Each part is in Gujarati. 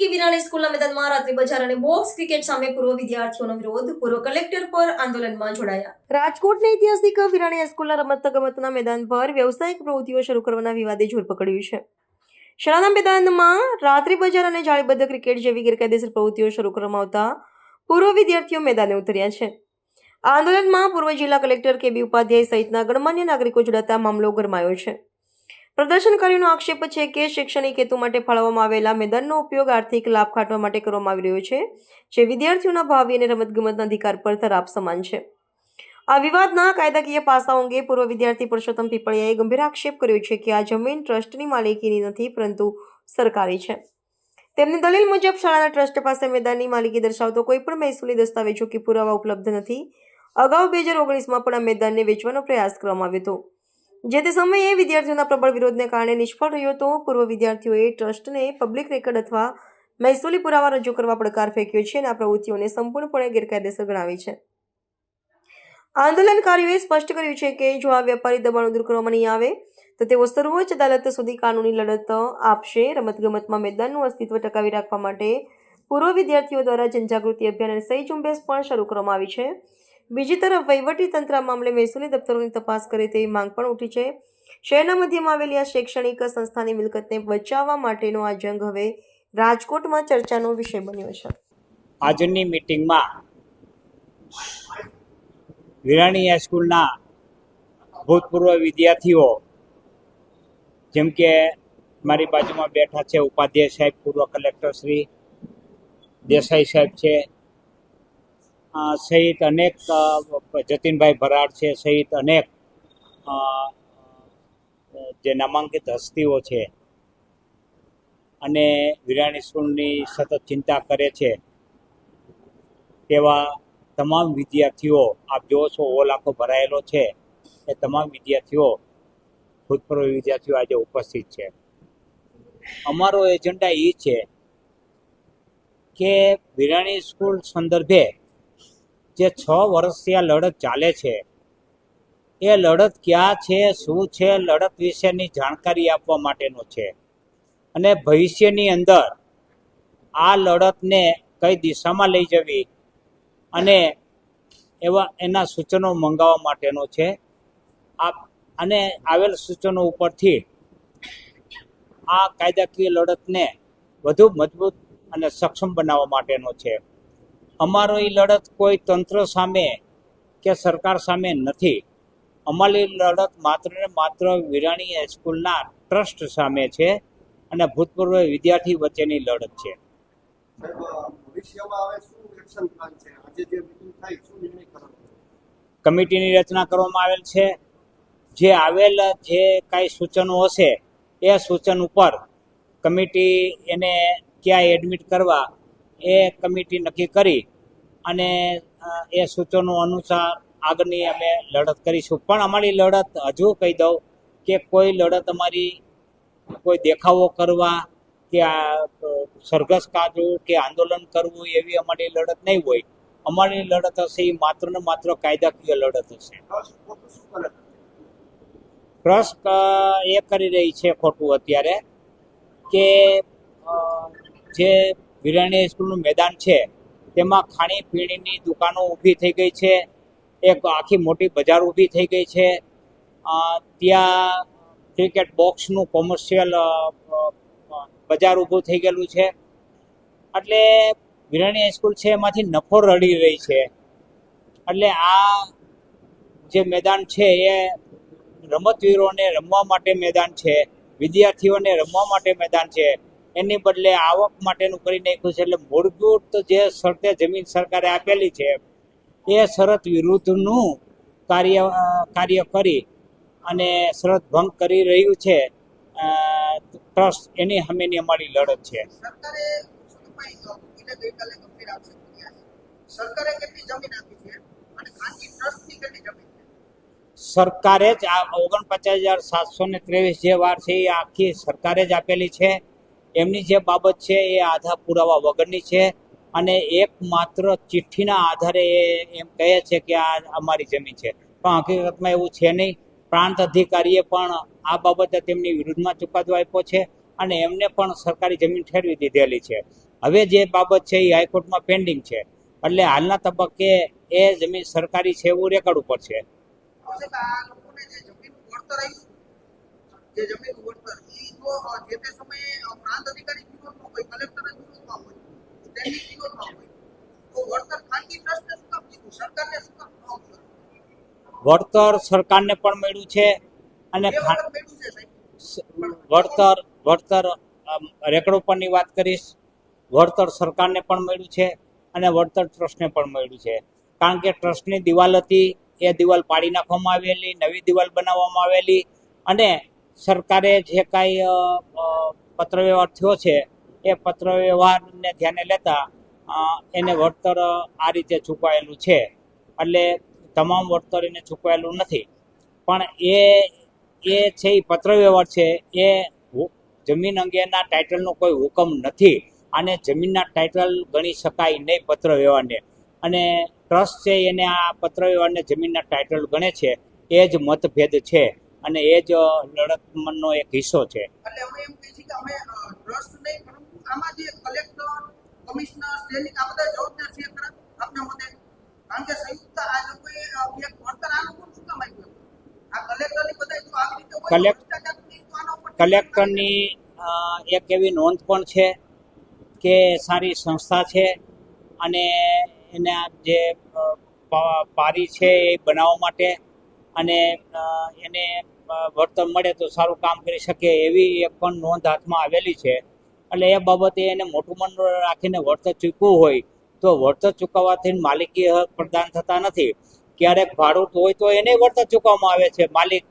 કે વિરાણી સ્કૂલના મેદાનમાં રાત્રિ બજાર અને બોક્સ ક્રિકેટ સામે પૂર્વ વિદ્યાર્થીઓનો વિરોધ, પૂર્વ કલેક્ટર પર આંદોલનમાં જોડાયા. રાજકોટના ઐતિહાસિક વિરાણી સ્કૂલના રમત ગમતના મેદાન પર વ્યવસાયિક પ્રવૃત્તિઓ શરૂ કરવાના વિવાદે જોર પકડ્યું છે. શાળાના મેદાનમાં રાત્રિ બજાર અને જાળીબદ્ધ ક્રિકેટ જેવી ગેરકાયદેસર પ્રવૃત્તિઓ શરૂ કરવામાં આવતા પૂર્વ વિદ્યાર્થીઓ મેદાને ઉતર્યા છે. આંદોલનમાં પૂર્વ જિલ્લા કલેક્ટર કે બી ઉપાધ્યાય સહિતના ગણમાન્ય નાગરિકો જોડાતા મામલો ગરમાયો છે. પ્રદર્શનકારીઓનો આક્ષેપ છે કે શૈક્ષણિક હેતુ માટે ફાળવવામાં આવેલા મેદાનનો ઉપયોગ આર્થિક લાભ ખાટવા માટે કરવામાં આવી રહ્યો છે, જે વિદ્યાર્થીઓના ભાવિ અને રમતગમતના અધિકાર પર તરાપ સમાન છે. આ વિવાદના કાયદાકીય પાસાઓ અંગે પૂર્વ વિદ્યાર્થી પુરુષોત્તમ પીપળિયાએ ગંભીર આક્ષેપ કર્યો છે કે આ જમીન ટ્રસ્ટની માલિકીની નથી, પરંતુ સરકારી છે. તેમની દલીલ મુજબ, શાળાના ટ્રસ્ટ પાસે મેદાનની માલિકી દર્શાવતો કોઈ પણ મહેસૂલી દસ્તાવેજો કે પુરાવા ઉપલબ્ધ નથી. અગાઉ બે હજાર ઓગણીસમાં પણ આ મેદાનને વેચવાનો પ્રયાસ કરવામાં આવ્યો હતો. જે તે સમયે વિદ્યાર્થીઓના પ્રબળ વિરોધને કારણે નિષ્ફળ રહ્યો હતો. પૂર્વ વિદ્યાર્થીઓએ ટ્રસ્ટને પબ્લિક રેકર્ડ અથવા મહેસૂલી પુરાવા રજૂ કરવા પડકાર ફેંક્યો છે અને આ પ્રવૃત્તિઓને સંપૂર્ણપણે ગેરકાયદેસર ગણાવી છે. આંદોલનકારીઓએ સ્પષ્ટ કર્યું છે કે જો આ વેપારી દબાણો દૂર કરવામાં નહીં આવે, તો તેઓ સર્વોચ્ચ અદાલત સુધી કાનૂની લડત આપશે. રમતગમતમાં મેદાનનું અસ્તિત્વ ટકાવી રાખવા માટે પૂર્વ વિદ્યાર્થીઓ દ્વારા જનજાગૃતિ અભિયાન અને સહી ઝુંબેશ પણ શરૂ કરવામાં આવી છે. બીજી તરફ તંત્ર મામલે મહેસૂલી દફતરોની તપાસ કરે તેવી માંગ પણ ઉઠી છે. શહેરના મધ્યમાં આવેલી આ શૈક્ષણિક સંસ્થાની મિલકતને બચાવવા માટેનો આ જંગ હવે રાજકોટમાં ચર્ચાનો વિષય બન્યો છે. આજની મિટિંગમાં વિરાણી હાઈસ્કૂલના ભૂતપૂર્વ વિદ્યાર્થીઓ, જેમ કે મારી બાજુમાં બેઠા છે ઉપાધ્યાય સાહેબ, પૂર્વ કલેક્ટર શ્રી દેસાઈ સાહેબ છે સહિત અનેક જતીનભાઈ ભરાડ છે, સહિત અનેક જે નામાંકિત હસ્તીઓ છે અને વિરાણી સ્કૂલની સતત ચિંતા કરે છે. તેવા તમામ વિદ્યાર્થીઓ, આપ જોવો છો ઓલ આખો ભરાયેલો છે, એ તમામ વિદ્યાર્થીઓ, ભૂતપૂર્વ વિદ્યાર્થીઓ આજે ઉપસ્થિત છે. અમારો એજન્ડા એ છે કે વિરાણી સ્કૂલ સંદર્ભે જે છ વર્ષથી આ લડત ચાલે છે. એ લડત ક્યાં છે, શું છે, લડત વિશેની જાણકારી આપવા માટેનો છે. અને ભવિષ્યની અંદર આ લડતને કઈ દિશામાં લઈ જવી અને એવા એના સૂચનો મંગાવવા માટેનો છે. આ અને આવેલ સૂચનો ઉપરથી આ કાયદાકીય લડતને વધુ મજબૂત અને સક્ષમ બનાવવા માટેનો છે. અમારો એ લડત કોઈ તંત્ર સામે કે સરકાર સામે નથી. અમારી લડત માત્ર ને માત્ર વિરાણી હાઈસ્કૂલના ટ્રસ્ટ સામે છે અને ભૂતપૂર્વ વિદ્યાર્થી વચ્ચેની લડત છે. કમિટીની રચના કરવામાં આવેલ છે. જે આવેલ જે કાંઈ સૂચનો હશે એ સૂચન ઉપર કમિટી એને ક્યાં એડમિટ કરવા એ કમિટી નક્કી કરી અને એ સૂચનો અનુસાર આગળની અમે લડત કરીશું. પણ અમારી લડત હજુ કહી દઉં કે કોઈ લડત અમારી, કોઈ દેખાવો કરવા કે આ સરઘસ કાઢવું કે આંદોલન કરવું એવી અમારી લડત નહીં હોય. અમારી લડત હશે એ માત્ર ને માત્ર કાયદાકીય લડત હશે. ટ્રસ્ટ એ કરી રહી છે ખોટું અત્યારે કે જે વિરાણી સ્કૂલનું મેદાન છે. તેમાં ખાણીપીણીની દુકાનો ઊભી થઈ ગઈ છે. એક આખી મોટી બજાર ઊભી થઈ ગઈ છે. ત્યાં ક્રિકેટ બોક્સનું કોમર્શિયલ બજાર ઊભું થઈ ગયેલું છે. એટલે વિરાણી હાઈસ્કૂલ છે એમાંથી નફો રડી રહી છે. એટલે આ જે મેદાન છે એ રમતવીરોને રમવા માટે મેદાન છે. વિદ્યાર્થીઓને રમવા માટે મેદાન છે. એની બદલે આવક માટેનું કરી નાખ્યું છે. એટલે મૂળભૂત જે શરતે જમીન સરકારે આપેલી છે એ શરત વિરુદ્ધનું કાર્ય કાર્ય કરી અને શરત ભંગ કરી રહ્યું છે. ટ્રસ્ટ એની સામેની અમારી લડત સરકારે છે? સરકારે જ આ ઓગણપચાસ હજાર સાતસો ને ત્રેવીસ જે વાર છે એ આખી સરકારે જ આપેલી છે. એમની જે બાબત છે એ આધાર પુરાવા વગરની છે અને એકમાત્ર ચિઠ્ઠીના આધારે એ એમ કહે છે કે આ અમારી જમીન છે. પણ હકીકતમાં એવું છે નહીં. પ્રાંત અધિકારીએ પણ આ બાબતે તેમની વિરુદ્ધમાં ચુકાદો આપ્યો છે અને એમને પણ સરકારી જમીન ઠેરવી દીધેલી છે. હવે જે બાબત છે એ હાઈકોર્ટમાં પેન્ડિંગ છે. એટલે હાલના તબક્કે એ જમીન સરકારી છે એવું રેકર્ડ ઉપર છે. જે જમીન જમીનનું વળતર ઈ જો તે સમયે પ્રાંત અધિકારી વિરોધમાં હોય કલેક્ટરના વિરોધમાં હોય સ્ટેન્ડિંગ વિરોધમાં હોય તો વળતર ખાનગી ટ્રસ્ટને શું કામ કીધું? સરકારને શું કામ ન વળતર સરકારને પણ મળ્યું છે અને વળતર વળતર રેકડ ઉપરની વાત કરીશ. વળતર સરકારને પણ મળ્યું છે અને વળતર ટ્રસ્ટને પણ મળ્યું છે. કારણ કે ટ્રસ્ટની દિવાલ હતી એ દિવાલ પાડી નાખવામાં આવેલી નવી દિવાલ બનાવવામાં આવેલી અને સરકારે જે કાંઈ પત્રવ્યવહાર થયો છે, એ પત્રવ્યવહારને ધ્યાને લેતા એને વળતર આ રીતે ચૂકવાયેલું છે. એટલે તમામ વળતર એને ચૂકવાયેલું નથી. પણ એ એ છે એ પત્રવ્યવહાર છે, એ જમીન અંગેના ટાઇટલનો કોઈ હુકમ નથી. અને જમીનના ટાઇટલ ગણી શકાય નહીં પત્રવ્યવહારને. અને ટ્રસ્ટ છે એને આ પત્રવ્યવહારને જમીનના ટાઇટલ ગણે છે, એ જ મતભેદ છે. અને એ જ લડતમનનો એક હિસ્સો છે. કલેક્ટરની એક એવી નોંધ પણ છે કે સારી સંસ્થા છે અને એના જે પારી છે એ બનાવવા માટે અને એને વળતર મળે તો સારું કામ કરી શકે એવી એક પણ નોંધ હાથમાં આવેલી છે. એટલે એ બાબતે એને મોટું મન રાખીને વળતર ચૂકવું હોય તો વળતર ચૂકવવાથી માલિકી હક પ્રદાન થતા નથી. ક્યારેક ભાડું હોય તો એને વળતર ચૂકવવામાં આવે છે. માલિક,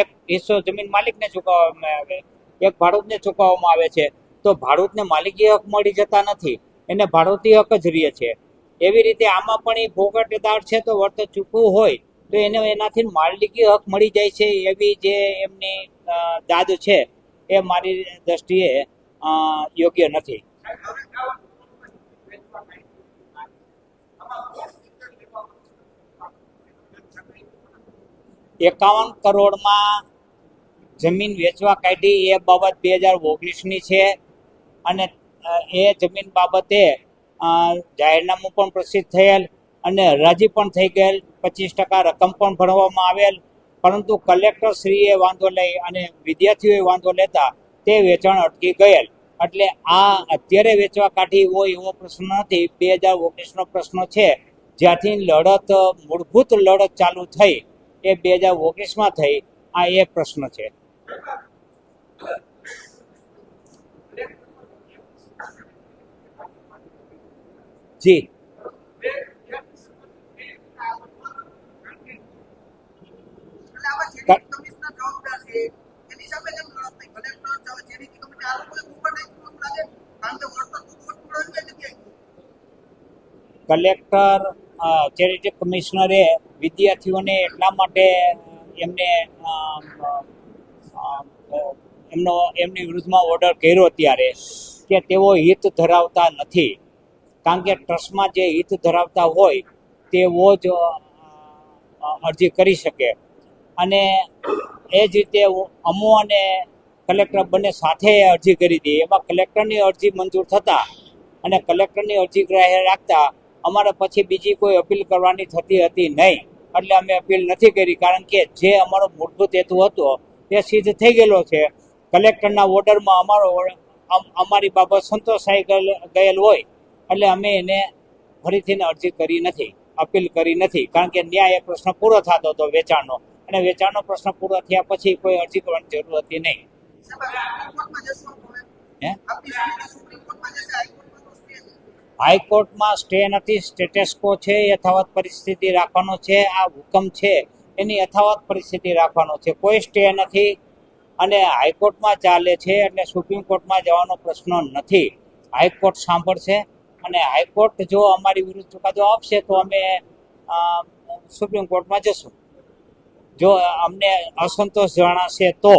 એક હિસ્સો જમીન માલિકને ચૂકવવામાં આવે, એક ભાડૂતને ચૂકવવામાં આવે છે. તો ભાડૂતને માલિકી હક મળી જતા નથી. એને ભાડૂતી હક જ રહે છે. એવી રીતે આમાં પણ એ ભોગટદાર છે તો વળતર ચૂકવું હોય તો એને એનાથી માલિકી હક મળી જાય છે એવી જે એમની દાદ છે એ મારી દ્રષ્ટિએ યોગ્ય નથી. એકાવન કરોડમાં જમીન વેચવા કાઢી એ બાબત બે હજાર ઓગણીસની છે અને એ જમીન બાબતે જાહેરનામું પણ પ્રસિદ્ધ થયેલ. અને હરાજી પણ થઈ ગયેલ. પચીસ ટકા રકમ પણ ભરવામાં આવેલ. પરંતુ કલેક્ટર શ્રીએ વાંધો લઈ અને વિદ્યાર્થીઓએ વાંધો લેતા તે વેચાણ અટકી ગયેલ. એટલે આ અત્યારે વેચવા કાઢી હોય એવો પ્રશ્ન નથી. બે હજાર ઓગણીસનો પ્રશ્ન છે. જ્યાંથી લડત, મૂળભૂત લડત ચાલુ થઈ એ બે હજાર ઓગણીસમાં થઈ. આ એક પ્રશ્ન છે. જી એટલે આમાં જેની કમિશનર જવાબદાર છે એની સામે કેમ લડત નહીં કલેક્ટર જેની કમિટી આ લોકોએ ઉપર નાખ્યું એવું લાગે કારણ કે વળતર તો ખોટું મળ્યું એ જગ્યાએ કલેક્ટર ચેરિટી કમિશનરે વિદ્યાર્થીઓને એટલા માટે એમને એમનો એમની વિરુદ્ધમાં ઓર્ડર કર્યો ત્યારે કે તેઓ હિત ધરાવતા નથી. કારણ કે ટ્રસ્ટમાં જે હિત ધરાવતા હોય તેઓ જ અરજી કરી શકે. અને એ જ રીતે અમો અને કલેક્ટર બંને સાથે અરજી કરી હતી. એમાં કલેક્ટરની અરજી મંજૂર થતા અને કલેક્ટરની અરજી ગ્રાહ્ય રાખતા અમારે પછી બીજી કોઈ અપીલ કરવાની થતી હતી નહીં. એટલે અમે અપીલ નથી કરી કારણ કે જે અમારો મૂળભૂત હેતુ હતો તે સિદ્ધ થઈ ગયેલો છે. કલેક્ટરના ઓર્ડરમાં અમારો અમારી બાબત સંતોષાઈ ગયેલ હોય એટલે અમે એને ફરીથી અરજી કરી નથી, અપીલ કરી નથી. કારણ કે ન્યાય એ પ્રશ્ન પૂરો થતો હતો વેચાણનો. અને વેચાણનો પ્રશ્ન પૂરો થયા પછી કોઈ અરજી કરવાની જરૂર હતી નહીં. હાઈકોર્ટમાં સ્ટે નથી સ્ટેટસ્કો છે, યથાવત પરિસ્થિતિ રાખવાનો છે, આ હુકમ છે, એની યથાવત પરિસ્થિતિ રાખવાનો છે. કોઈ સ્ટે નથી અને હાઈકોર્ટમાં ચાલે છે એટલે સુપ્રીમ કોર્ટમાં જવાનો પ્રશ્ન નથી. હાઈકોર્ટ સાંભળશે અને હાઈકોર્ટ જો અમારી વિરુદ્ધ ચુકાદો આપશે તો અમે, સુપ્રીમ કોર્ટમાં જશું. જો અમને અસંતોષ જણાશે તો